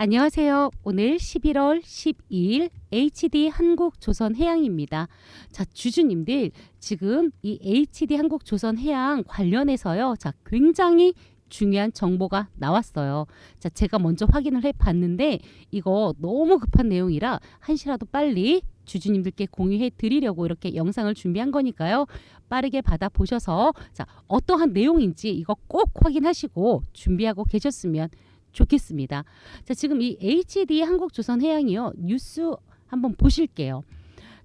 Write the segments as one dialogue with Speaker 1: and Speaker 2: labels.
Speaker 1: 안녕하세요. 오늘 11월 12일 HD 한국조선해양입니다. 자, 주주님들 지금 이 HD 한국조선해양 관련해서요. 자, 굉장히 중요한 정보가 나왔어요. 자, 제가 먼저 확인을 해 봤는데 이거 너무 급한 내용이라 한시라도 빨리 주주님들께 공유해 드리려고 이렇게 영상을 준비한 거니까요. 빠르게 받아 보셔서 자, 어떠한 내용인지 이거 꼭 확인하시고 준비하고 계셨으면 좋겠습니다. 자, 지금 이 HD 한국조선해양이요. 뉴스 한번 보실게요.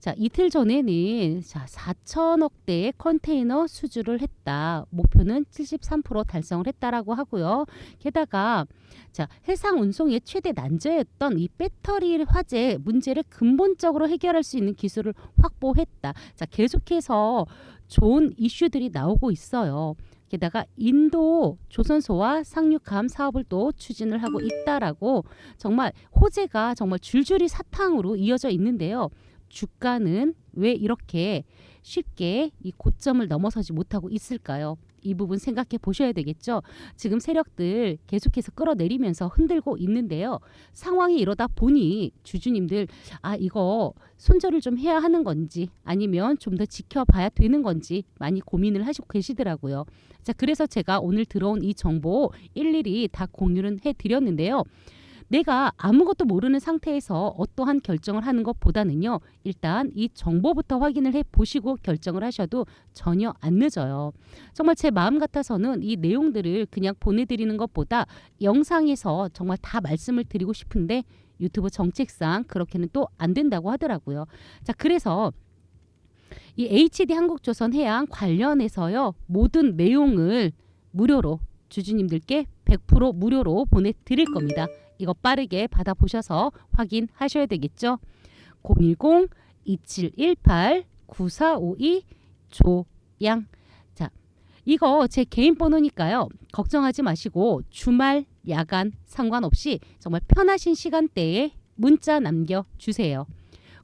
Speaker 1: 자, 이틀 전에는 자, 4천억 대의 컨테이너 수주를 했다. 목표는 73% 달성을 했다라고 하고요. 게다가 자, 해상 운송의 최대 난제였던 이 배터리 화재 문제를 근본적으로 해결할 수 있는 기술을 확보했다. 자, 계속해서 좋은 이슈들이 나오고 있어요. 게다가 인도 조선소와 상륙함 사업을 또 추진을 하고 있다라고 정말 호재가 정말 줄줄이 사탕으로 이어져 있는데요. 주가는 왜 이렇게 쉽게 이 고점을 넘어서지 못하고 있을까요? 이 부분 생각해 보셔야 되겠죠. 지금 세력들 계속해서 끌어내리면서 흔들고 있는데요. 상황이 이러다 보니 주주님들 아 이거 손절을 좀 해야 하는 건지 아니면 좀 더 지켜봐야 되는 건지 많이 고민을 하시고 계시더라고요. 자 그래서 제가 오늘 들어온 이 정보 일일이 다 공유를 해드렸는데요. 내가 아무것도 모르는 상태에서 어떠한 결정을 하는 것보다는요. 일단 이 정보부터 확인을 해 보시고 결정을 하셔도 전혀 안 늦어요. 정말 제 마음 같아서는 이 내용들을 그냥 보내드리는 것보다 영상에서 정말 다 말씀을 드리고 싶은데 유튜브 정책상 그렇게는 또 안 된다고 하더라고요. 자, 그래서 이 HD 한국조선 해양 관련해서요. 모든 내용을 무료로 주주님들께 100% 무료로 보내드릴 겁니다. 이거 빠르게 받아보셔서 확인하셔야 되겠죠. 010-2718-9452 조양 자 이거 제 개인 번호니까요. 걱정하지 마시고 주말, 야간 상관없이 정말 편하신 시간대에 문자 남겨주세요.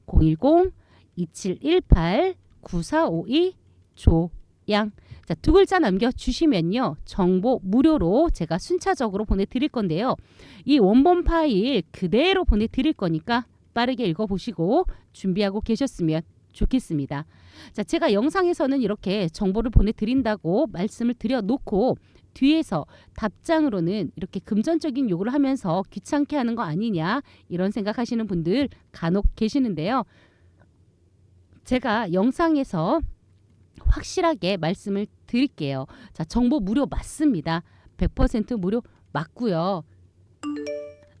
Speaker 1: 010-2718-9452 조양 자, 두 글자 남겨주시면요. 정보 무료로 제가 순차적으로 보내드릴 건데요. 이 원본 파일 그대로 보내드릴 거니까 빠르게 읽어보시고 준비하고 계셨으면 좋겠습니다. 자, 제가 영상에서는 이렇게 정보를 보내드린다고 말씀을 드려놓고 뒤에서 답장으로는 이렇게 금전적인 요구를 하면서 귀찮게 하는 거 아니냐 이런 생각하시는 분들 간혹 계시는데요. 제가 영상에서 확실하게 말씀을 드릴게요. 자, 정보 무료 맞습니다. 100% 무료 맞고요.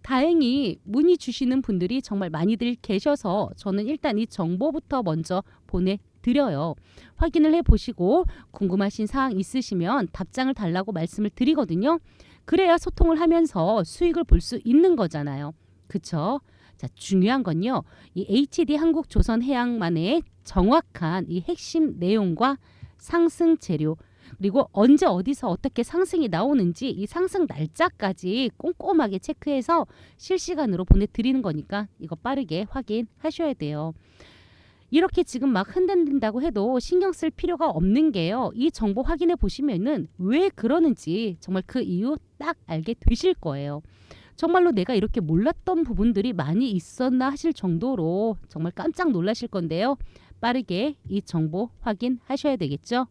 Speaker 1: 다행히 문의 주시는 분들이 정말 많이들 계셔서 저는 일단 이 정보부터 먼저 보내 드려요. 확인을 해 보시고 궁금하신 사항 있으시면 답장을 달라고 말씀을 드리거든요. 그래야 소통을 하면서 수익을 볼 수 있는 거잖아요. 그쵸? 자, 중요한 건요. 이 HD 한국 조선 해양만의 정확한 이 핵심 내용과 상승 재료 그리고 언제 어디서 어떻게 상승이 나오는지 이 상승 날짜까지 꼼꼼하게 체크해서 실시간으로 보내드리는 거니까 이거 빠르게 확인하셔야 돼요. 이렇게 지금 막 흔들린다고 해도 신경 쓸 필요가 없는 게요. 이 정보 확인해 보시면은 왜 그러는지 정말 그 이유 딱 알게 되실 거예요. 정말로 내가 이렇게 몰랐던 부분들이 많이 있었나 하실 정도로 정말 깜짝 놀라실 건데요. 빠르게 이 정보 확인하셔야 되겠죠.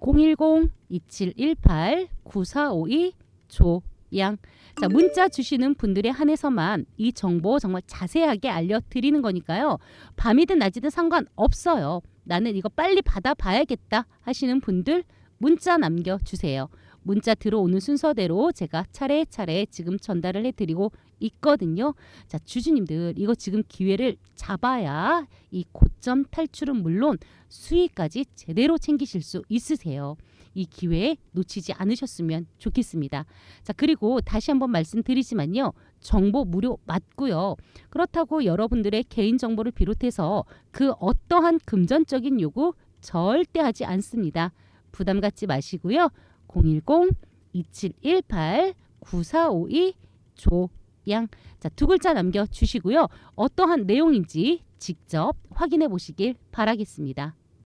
Speaker 1: 010-2718-9452 조양 자 문자 주시는 분들에 한해서만 이 정보 정말 자세하게 알려드리는 거니까요. 밤이든 낮이든 상관없어요. 나는 이거 빨리 받아봐야겠다 하시는 분들 문자 남겨주세요. 문자 들어오는 순서대로 제가 차례차례 지금 전달을 해드리고 있거든요. 자, 주주님들 이거 지금 기회를 잡아야 이 고점 탈출은 물론 수익까지 제대로 챙기실 수 있으세요. 이 기회 놓치지 않으셨으면 좋겠습니다. 자, 그리고 다시 한번 말씀드리지만요. 정보 무료 맞고요. 그렇다고 여러분들의 개인 정보를 비롯해서 그 어떠한 금전적인 요구 절대 하지 않습니다. 부담 갖지 마시고요. 010-2718-9452 조양 자, 두 글자 남겨 주시고요. 어떠한 내용인지 직접 확인해 보시길 바라겠습니다.